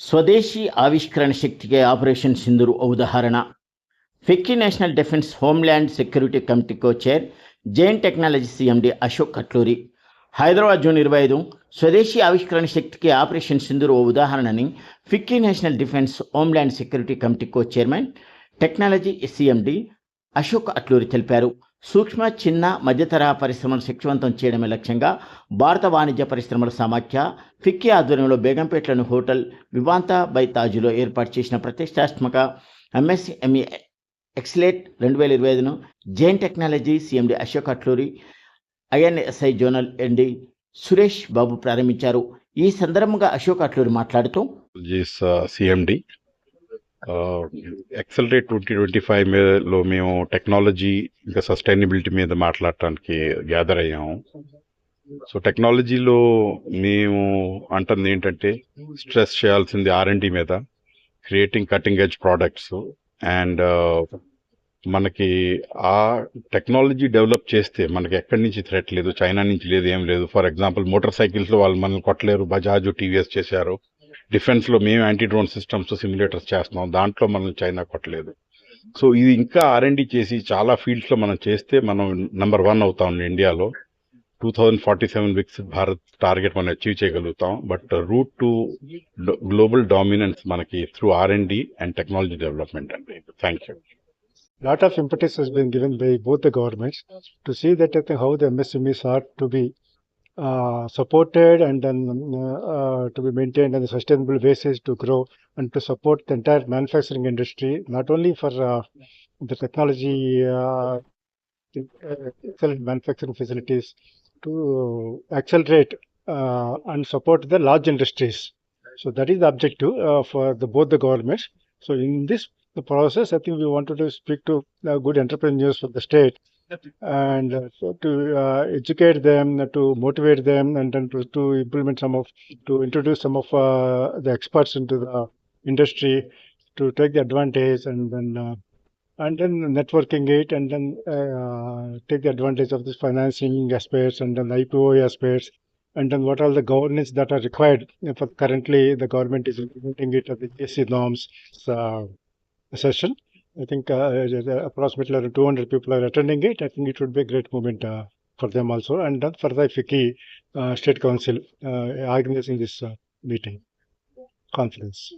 స్వదేశీ ఆవిష్కరణ శక్తికి ఆపరేషన్ సింధూర్ ఉదాహరణ. FICCI national defence homeland security committee co chair Jain technology CMD Ashok Katluri. Hyderabad June ఇరవై ఐదు స్వదేశీ ఆవిష్కరణ శక్తికి ఆపరేషన్ సింధూర్ ఓ ఉదాహరణని FICCI national defence homeland security committee co chairman technology CMD Ashok Atluri తెలిపారు. సూక్ష్మ చిన్న మధ్యతరహా పరిశ్రమను శక్తివంతం చేయడమే లక్ష్యంగా భారత వాణిజ్య పరిశ్రమల సమాఖ్య ఫిక్కీ ఆధ్వర్యంలో బేగంపేటలోని హోటల్ వివాంత బై తాజులో ఏర్పాటు చేసిన ప్రతిష్టాత్మక ఎంఎస్ఎంఈ ఎక్స్లేట్ రెండు వేల ఇరవై ఐదును Jain technology CMD Ashok Atluri INSI zonal MD Suresh Babu ప్రారంభించారు. ఈ సందర్భంగా అశోక్ అట్లూరి మాట్లాడుతూ CMD accelerate twenty twenty five మీదలో మేము టెక్నాలజీ ఇంకా సస్టైనబిలిటీ మీద మాట్లాడటానికి గ్యాదర్ అయ్యాము. సో టెక్నాలజీలో మేము అంటుంది ఏంటంటే స్ట్రెస్ చేయాల్సింది ఆర్ఎండి మీద creating cutting edge products and మనకి ఆ టెక్నాలజీ డెవలప్ చేస్తే మనకి ఎక్కడి నుంచి థ్రెట్ లేదు చైనా నుంచి లేదు ఏం లేదు. ఫర్ ఎగ్జాంపుల్ మోటార్ సైకిల్స్లో వాళ్ళు మనల్ని కొట్టలేరు బజాజ్ టీవీఎస్ చేశారు. డిఫెన్స్లో మేము యాంటీ డ్రోన్ సిస్టమ్స్ సిమ్యులేటర్స్ చేస్తున్నాం. దాంట్లో మనం చైనా కొట్టలేదు. సో ఇది ఇంకా ఆర్ఎండి చేసి చాలా ఫీల్డ్స్లో మనం చేస్తే మనం నెంబర్ వన్ అవుతాం ఇండియాలో టూ థౌజండ్ ఫార్టీ సెవెన్ విక్స్ భారత్ టార్గెట్ మనం అచీవ్ చేయగలుగుతాం. But route to global dominance మనకి through R and D and technology development అండి. Thank you lot of impetus has been given by both the governments to see that I think how the MSMEs are to be supported and then uh, uh, to be maintained on a sustainable basis to grow and to support the entire manufacturing industry, not only for uh, the technology uh, uh, excellent manufacturing facilities to accelerate uh, and support the large industries. So that is the objective uh, for the, both the governments. So in this the process, I think we wanted to speak to uh, good entrepreneurs from the state and uh, so to uh, educate them, uh, to motivate them, and then to, to implement some of, to introduce some of uh, the experts into the industry to take the advantage and then. Uh, and then networking it and then uh, take the advantage of this financing aspects and then IPO aspects and then what are the governance that are required for currently the government is implementing it at the GSC norms session. I think uh, approximately 200 people are attending it. I think it would be a great moment uh, for them also. And then for the FICCI uh, State Council uh, organizing this uh, meeting, conference.